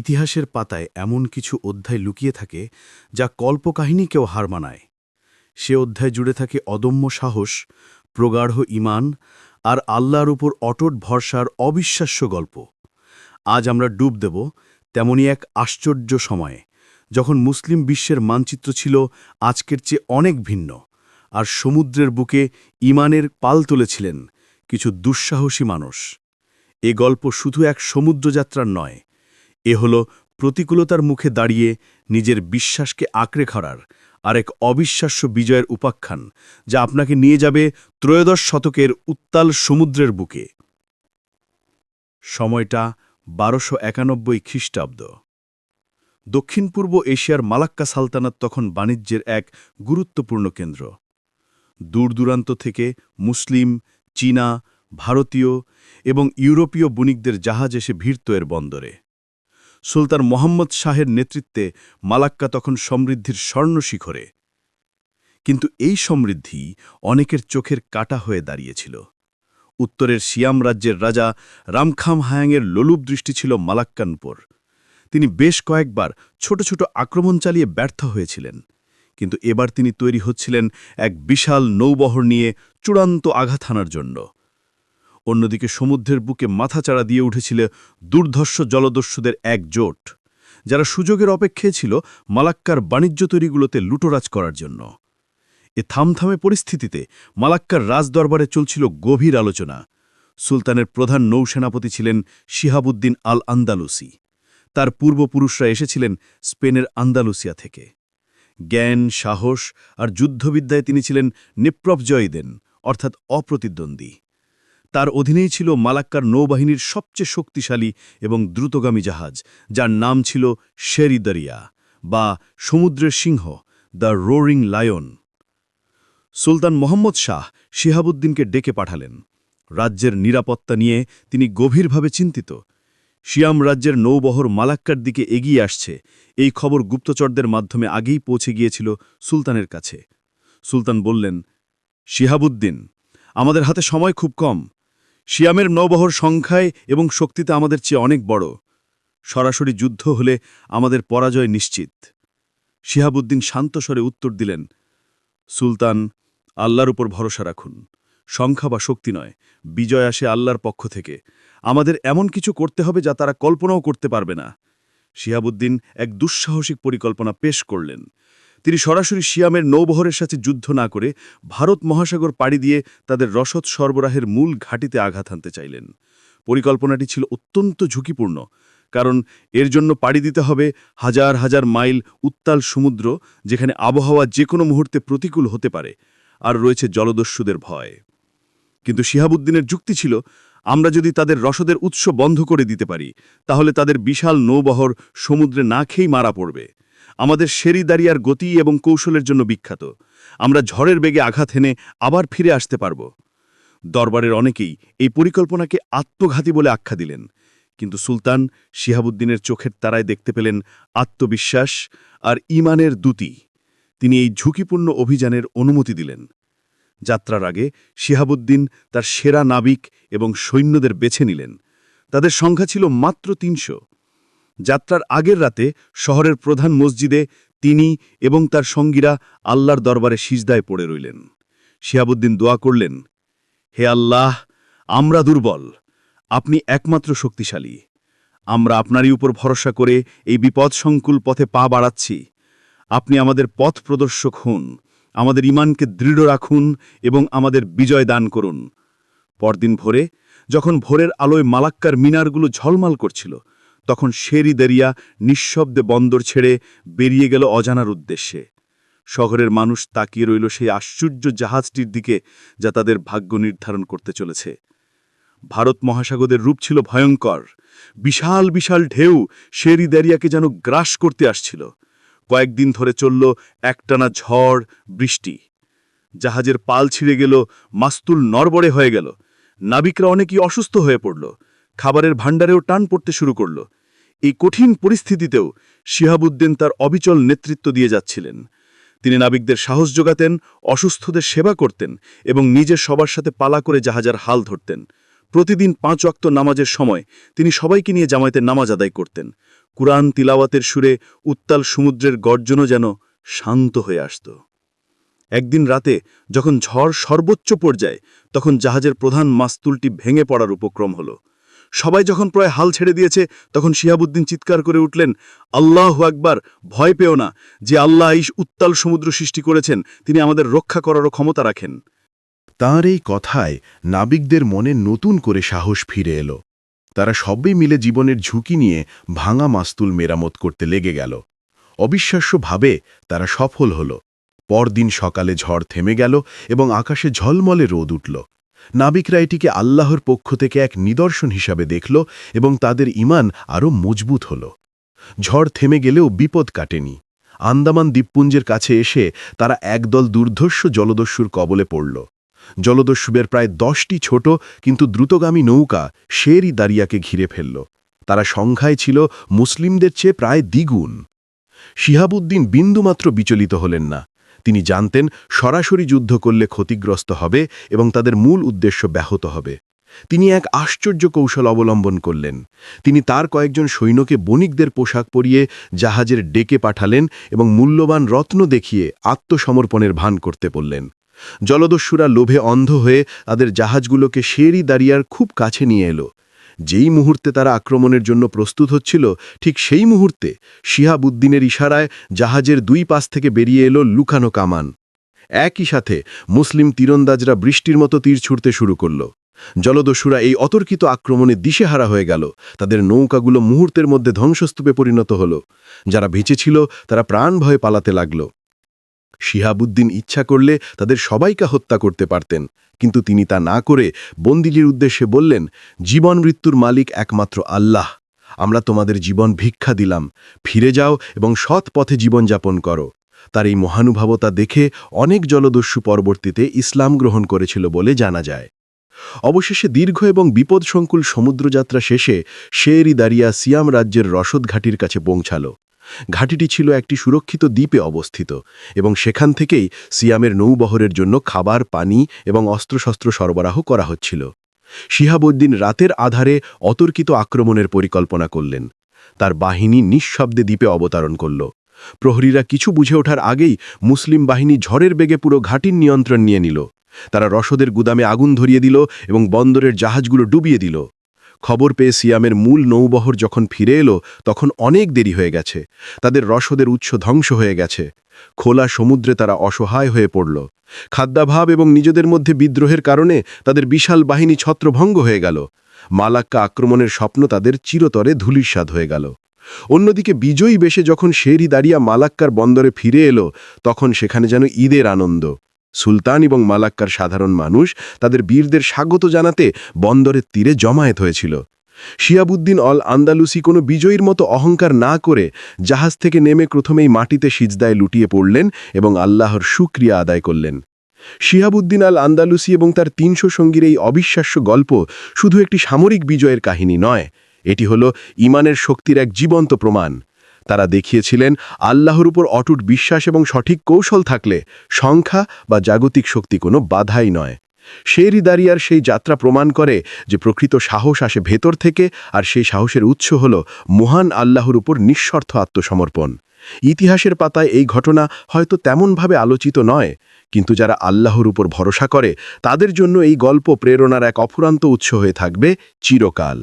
ইতিহাসের পাতায় এমন কিছু অধ্যায় লুকিয়ে থাকে যা কল্পকাহিনীকেও হার মানায়। সে অধ্যায় জুড়ে থাকে অদম্য সাহস, প্রগাঢ় ইমান আর আল্লাহর উপর অটট ভরসার অবিশ্বাস্য গল্প। আজ আমরা ডুব দেব তেমনি এক আশ্চর্য সময়ে, যখন মুসলিম বিশ্বের মানচিত্র ছিল আজকের চেয়ে অনেক ভিন্ন আর সমুদ্রের বুকে ইমানের পাল তুলেছিলেন কিছু দুঃসাহসী মানুষ। এ গল্প শুধু এক সমুদ্রযাত্রার নয় এ হল প্রতিকূলতার মুখে দাঁড়িয়ে নিজের বিশ্বাসকে আঁকড়ে খড়ার আর এক অবিশ্বাস্য বিজয়ের উপাখ্যান, যা আপনাকে নিয়ে যাবে ত্রয়োদশ শতকের উত্তাল সমুদ্রের বুকে। সময়টা বারোশো একানব্বই খ্রিস্টাব্দ। দক্ষিণ পূর্ব এশিয়ার মালাক্কা সালতানাত তখন বাণিজ্যের এক গুরুত্বপূর্ণ কেন্দ্র। দূরদূরান্ত থেকে মুসলিম, চীনা, ভারতীয় এবং ইউরোপীয় বণিকদের জাহাজ এসে ভিড়ত এর বন্দরে। সুলতান মোহাম্মদ শাহের নেতৃত্বে মালাক্কা তখন সমৃদ্ধির স্বর্ণ শিখরে কিন্তু এই সমৃদ্ধি অনেকের চোখের কাটা হয়ে দাঁড়িয়েছিল। উত্তরের সিয়াম রাজ্যের রাজা রামখাম হায়াংয়ের লোলুপ দৃষ্টি ছিল মালাক্কান উপর। তিনি বেশ কয়েকবার ছোট ছোট আক্রমণ চালিয়ে ব্যর্থ হয়েছিলেন। কিন্তু এবার তিনি তৈরি হচ্ছিলেন এক বিশাল নৌবহর নিয়ে চূড়ান্ত আঘাত হানার জন্য। অন্যদিকে সমুদ্রের বুকে মাথাচাড়া দিয়ে উঠেছিল দুর্ধর্ষ জলদস্যুদের এক জোট। যারা সুযোগের অপেক্ষায় ছিল মালাক্কার বাণিজ্য তৈরিগুলোতে লুটোরাজ করার জন্য। এ থামথামে পরিস্থিতিতে মালাক্কার রাজদরবারে চলছিল গভীর আলোচনা। সুলতানের প্রধান নৌসেনাপতি ছিলেন শিহাবুদ্দিন আল আন্দালুসি তার পূর্বপুরুষরা এসেছিলেন স্পেনের আন্দালুসিয়া থেকে। জ্ঞান, সাহস আর যুদ্ধবিদ্যায় তিনি ছিলেন নিপ্রভজয়ীদেন, অর্থাৎ অপ্রতিদ্বন্দ্বী। তার অধীনেই ছিল মালাক্কার নৌবাহিনীর সবচেয়ে শক্তিশালী এবং দ্রুতগামী জাহাজ, যার নাম ছিল শেরিদারিয়া বা সমুদ্রের সিংহ, the roaring lion. Sultan Mohammad Shah শিহাবুদ্দিনকে ডেকে পাঠালেন। রাজ্যের নিরাপত্তা নিয়ে তিনি গভীরভাবে চিন্তিত। শিয়াম রাজ্যের নৌবহর মালাক্কার দিকে এগিয়ে আসছে। এই খবর গুপ্তচরদের মাধ্যমে আগেই পৌঁছে গিয়েছিল সুলতানের কাছে। সুলতান বললেন, শিহাবুদ্দিন, আমাদের হাতে সময় খুব কম। শিয়ামের নৌবহর সংখ্যায় এবং শক্তিতে আমাদের চেয়ে অনেক বড়। সরাসরি যুদ্ধ হলে আমাদের পরাজয় নিশ্চিত। শিহাবুদ্দিন শান্তস্বরে উত্তর দিলেন, সুলতান, আল্লাহর উপর ভরসা রাখুন। সংখ্যা বা শক্তি নয়, বিজয় আসে আল্লাহর পক্ষ থেকে। আমাদের এমন কিছু করতে হবে যা তারা কল্পনাও করতে পারবে না। শিহাবুদ্দিন এক দুঃসাহসিক পরিকল্পনা পেশ করলেন। তিনি সরাসরি শিয়ামের নৌবহরের সাথে যুদ্ধ না করে ভারত মহাসাগর পাড়ি দিয়ে তাদের রসদ সরবরাহের মূল ঘাটিতে আঘাত হানতে চাইলেন। পরিকল্পনাটি ছিল অত্যন্ত ঝুঁকিপূর্ণ, কারণ এর জন্য পাড়ি দিতে হবে হাজার হাজার মাইল উত্তাল সমুদ্র, যেখানে আবহাওয়া যে কোনো মুহূর্তে প্রতিকূল হতে পারে, আর রয়েছে জলদস্যুদের ভয়। কিন্তু শিহাবুদ্দিনের যুক্তি ছিল, আমরা যদি তাদের রসদের উৎস বন্ধ করে দিতে পারি, তাহলে তাদের বিশাল নৌবহর সমুদ্রে না খেয়েই মারা পড়বে। আমাদের সেরিদারিয়ার গতি এবং কৌশলের জন্য বিখ্যাত। আমরা ঝড়ের বেগে আঘাত হেনে আবার ফিরে আসতে পারব। দরবারের অনেকেই এই পরিকল্পনাকে আত্মঘাতী বলে আখ্যা দিলেন। কিন্তু সুলতান শিহাবুদ্দিনের চোখের তারায় দেখতে পেলেন আত্মবিশ্বাস আর ইমানের দুতি তিনি এই ঝুঁকিপূর্ণ অভিযানের অনুমতি দিলেন। যাত্রার আগে শিহাবুদ্দিন তার সেরা নাবিক এবং সৈন্যদের বেছে নিলেন। তাদের সংখ্যা ছিল মাত্র তিনশো। যাত্রার আগের রাতে শহরের প্রধান মসজিদে তিনি এবং তার সঙ্গীরা আল্লাহর দরবারে সিজদায় পড়ে রইলেন। শিহাবুদ্দিন দোয়া করলেন, হে আল্লাহ, আমরা দুর্বল, আপনি একমাত্র শক্তিশালী। আমরা আপনারই উপর ভরসা করে এই বিপদসংকুল পথে পা বাড়াচ্ছি। আপনি আমাদের পথ প্রদর্শক হন, আমাদের ইমানকে দৃঢ় রাখুন এবং আমাদের বিজয় দান করুন। পরদিন ভোরে, যখন ভোরের আলোয় মালাক্কার মিনারগুলো ঝলমাল করছিল তখন শেরি দরিয়া নিঃশব্দে বন্দর ছেড়ে বেরিয়ে গেল অজানার উদ্দেশ্যে। শহরের মানুষ তাকিয়ে রইল সেই আশ্চর্য জাহাজটির দিকে যা তাদের ভাগ্য নির্ধারণ করতে চলেছে। ভারত মহাসাগরের রূপ ছিল ভয়ঙ্কর। বিশাল বিশাল ঢেউ শেরি দারিয়াকে যেন গ্রাস করতে আসছিল। কয়েকদিন ধরে চলল একটানা ঝড়, বৃষ্টি। জাহাজের পাল ছিঁড়ে গেল, মাস্তুল নরবড়ে হয়ে গেল। নাবিকরা অনেকেই অসুস্থ হয়ে পড়ল। খাবারের ভাণ্ডারেও টান পড়তে শুরু করল। এই কঠিন পরিস্থিতিতেও শিহাবুদ্দিন তার অবিচল নেতৃত্ব দিয়ে যাচ্ছিলেন। তিনি নাবিকদের সাহস যোগাতেন, অসুস্থদের সেবা করতেন এবং নিজের সবার সাথে পালা করে জাহাজার হাল ধরতেন। প্রতিদিন পাঁচ অক্ত নামাজের সময় তিনি সবাইকে নিয়ে জামায়াতের নামাজ আদায় করতেন। কুরআন তিলাওয়াতের সুরে উত্তাল সমুদ্রের গর্জনও যেন শান্ত হয়ে আসত। একদিন রাতে যখন ঝড় সর্বোচ্চ পর্যায়ে, তখন জাহাজের প্রধান মাস্তুলটি ভেঙে পড়ার উপক্রম হল। সবাই যখন প্রায় হাল ছেড়ে দিয়েছে, তখন শিহাবুদ্দিন চিৎকার করে উঠলেন, আল্লাহ একবার ভয় পেও না, যে আল্লাহ ইস উত্তাল সমুদ্র সৃষ্টি করেছেন, তিনি আমাদের রক্ষা করারও ক্ষমতা রাখেন। তাঁর এই কথায় নাবিকদের মনে নতুন করে সাহস ফিরে এলো। তারা সবাই মিলে জীবনের ঝুঁকি নিয়ে ভাঙা মাস্তুল মেরামত করতে লেগে গেল। অবিশ্বাস্যভাবে তারা সফল হল। পরদিন সকালে ঝড় থেমে গেল এবং আকাশে ঝলমলে রোদ উঠল। নাবিকরা এটিকে আল্লাহর পক্ষ থেকে এক নিদর্শন হিসাবে দেখল এবং তাদের ইমান আরও মজবুত হল। ঝড় থেমে গেলেও বিপদ কাটেনি। আন্দামান দ্বীপপুঞ্জের কাছে এসে তারা একদল দুর্ধর্ষ জলদস্যুর কবলে পড়ল। জলদস্যুবের প্রায় দশটি ছোট কিন্তু দ্রুতগামী নৌকা শেরই দারিয়াকে ঘিরে ফেলল। তারা সংখ্যায় ছিল মুসলিমদের চেয়ে প্রায় দ্বিগুণ। শিহাবুদ্দিন বিন্দুমাত্র বিচলিত হলেন না। তিনি জানতেন সরাসরি যুদ্ধ করলে ক্ষতিগ্রস্ত হবে এবং তাদের মূল উদ্দেশ্য ব্যাহত হবে। তিনি এক আশ্চর্য কৌশল অবলম্বন করলেন। তিনি তার কয়েকজন সৈন্যকে বণিকদের পোশাক পরিয়ে জাহাজের ডেকে পাঠালেন এবং মূল্যবান রত্ন দেখিয়ে আত্মসমর্পণের ভান করতে বললেন। জলদস্যুরা লোভে অন্ধ হয়ে তাদের জাহাজগুলোকে শেরি দাঁড়িয়ার খুব কাছে নিয়ে এলো। যেই মুহূর্তে তারা আক্রমণের জন্য প্রস্তুত হচ্ছিল, ঠিক সেই মুহূর্তে শিহাবুদ্দিনের ইশারায় জাহাজের দুই পাশ থেকে বেরিয়ে এলো লুকানো কামান। একই সাথে মুসলিম তীরন্দাজরা বৃষ্টির মতো তীর ছুড়তে শুরু করল। জলদস্যুরা এই অতর্কিত আক্রমণে দিশেহারা হয়ে গেল। তাদের নৌকাগুলো মুহূর্তের মধ্যে ধ্বংসস্তূপে পরিণত হল। যারা বেঁচে ছিল, তারা প্রাণ ভয়ে পালাতে লাগল। শিহাবুদ্দিন ইচ্ছা করলে তাদের সবাইকে হত্যা করতে পারতেন। কিন্তু তিনি তা না করে বন্দিলির উদ্দেশ্যে বললেন, জীবন মৃত্যুর মালিক একমাত্র আল্লাহ। আমরা তোমাদের জীবন ভিক্ষা দিলাম। ফিরে যাও এবং সৎ পথে জীবনযাপন করো। তার এই মহানুভবতা দেখে অনেক জলদস্যু পরবর্তীতে ইসলাম গ্রহণ করেছিল বলে জানা যায়। অবশেষে দীর্ঘ এবং বিপদসংকুল সমুদ্রযাত্রা শেষে শেরি দারিয়া সিয়াম রাজ্যের রসদ ঘাটির কাছে পৌঁছাল। ঘাটিটি ছিল একটি সুরক্ষিত দ্বীপে অবস্থিত এবং সেখান থেকেই সিয়ামের নৌবহরের জন্য খাবার, পানি এবং অস্ত্রশস্ত্র সরবরাহ করা হচ্ছিল। শিহাবুদ্দিন রাতের আধারে অতর্কিত আক্রমণের পরিকল্পনা করলেন। তার বাহিনী নিঃশব্দে দ্বীপে অবতরণ করল। প্রহরীরা কিছু বুঝে ওঠার আগেই মুসলিম বাহিনী ঝড়ের বেগে পুরো ঘাটির নিয়ন্ত্রণ নিয়ে নিল। তারা রসদের গুদামে আগুন ধরিয়ে দিল এবং বন্দরের জাহাজগুলো ডুবিয়ে দিল। খবর পেয়ে সিয়ামের মূল নৌবহর যখন ফিরে এলো, তখন অনেক দেরি হয়ে গেছে। তাদের রসদের উৎস ধ্বংস হয়ে গেছে। খোলা সমুদ্রে তারা অসহায় হয়ে পড়ল। খাদ্যাভাব এবং নিজেদের মধ্যে বিদ্রোহের কারণে তাদের বিশাল বাহিনী ছত্রভঙ্গ হয়ে গেল। মালাক্কা আক্রমণের স্বপ্ন তাদের চিরতরে ধুলিস্বাদ হয়ে গেল। অন্যদিকে বিজয়ী বেশে যখন শেরি দাঁড়িয়া মালাক্কার বন্দরে ফিরে এলো, তখন সেখানে যেন ঈদের আনন্দ। সুলতান এবং মালাক্কার সাধারণ মানুষ তাদের বীরদের স্বাগত জানাতে বন্দরের তীরে জমায়েত হয়েছিল। শিয়াবুদ্দিন অল আন্দালুসি কোনো বিজয়ীর মতো অহংকার না করে জাহাজ থেকে নেমে প্রথমেই মাটিতে সিজদায় লুটিয়ে পড়লেন এবং আল্লাহর সুক্রিয়া আদায় করলেন। শিহাবুদ্দিন আল আন্দালুসি এবং তার তিনশো সঙ্গীর এই অবিশ্বাস্য গল্প শুধু একটি সামরিক বিজয়ের কাহিনী নয়, এটি হল ইমানের শক্তির এক জীবন্ত প্রমাণ। তারা দেখিয়েছিলেন, আল্লাহর উপর অটুট বিশ্বাস এবং সঠিক কৌশল থাকলে সংখ্যা বা জাগতিক শক্তি কোনো বাধাই নয়। শেরি দারিয়ার সেই যাত্রা প্রমাণ করে যে প্রকৃত সাহস আসে ভেতর থেকে আর সেই সাহসের উৎস হল মহান আল্লাহর উপর নিঃস্বার্থ আত্মসমর্পণ। ইতিহাসের পাতায় এই ঘটনা হয়তো তেমনভাবে আলোচিত নয়, কিন্তু যারা আল্লাহর উপর ভরসা করে, তাদের জন্য এই গল্প প্রেরণার এক অফুরান্ত উৎস হয়ে থাকবে চিরকাল।